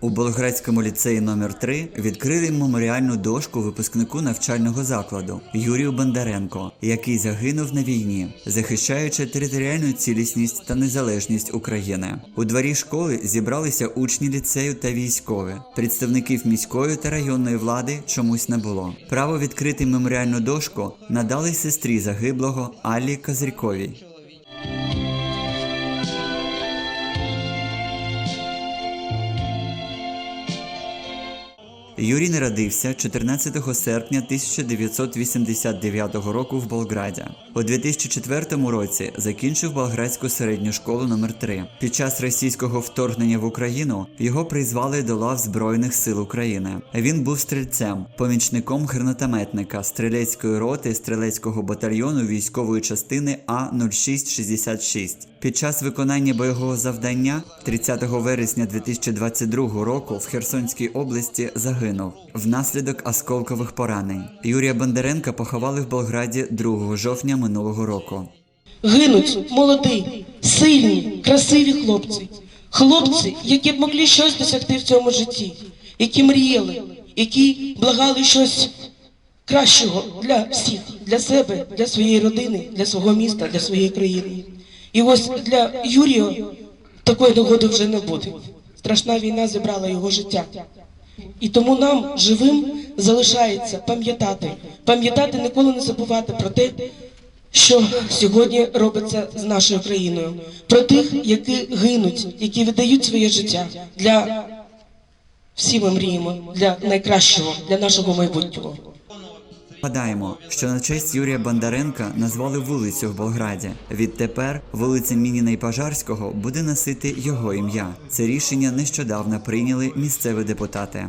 У Болградському ліцеї номер 3 відкрили меморіальну дошку випускнику навчального закладу Юрію Бондаренко, який загинув на війні, захищаючи територіальну цілісність та незалежність України. У дворі школи зібралися учні ліцею та військові. Представників міської та районної влади чомусь не було. Право відкрити меморіальну дошку надали сестрі загиблого Аллі Козирьковій. Юрій народився 14 серпня 1989 року в Болграді. У 2004 році закінчив Болградську середню школу номер 3 Під час російського вторгнення в Україну його призвали до лав Збройних сил України. Він був стрільцем, помічником гранатометника стрілецької роти стрілецького батальйону військової частини А 0666. Під час виконання бойового завдання 30 вересня 2022 року в Херсонській області загинув внаслідок осколкових поранень. Юрія Бондаренка поховали в Болграді 2 жовтня минулого року. Гинуть молоді, сильні, красиві хлопці. Хлопці, які б могли щось досягти в цьому житті, які мріяли, які благали щось кращого для всіх, для себе, для своєї родини, для свого міста, для своєї країни. І ось для Юрія такої нагоди вже не буде. Страшна війна забрала його життя. І тому нам, живим, залишається пам'ятати, пам'ятати, ніколи не забувати про те, що сьогодні робиться з нашою країною, про тих, які гинуть, які віддають своє життя для всі ми мріємо, для найкращого, для нашого майбутнього. Гадаємо, що на честь Юрія Бондаренка назвали вулицю в Болграді. Відтепер вулиця Мініна і Пожарського буде носити його ім'я. Це рішення нещодавно прийняли місцеві депутати.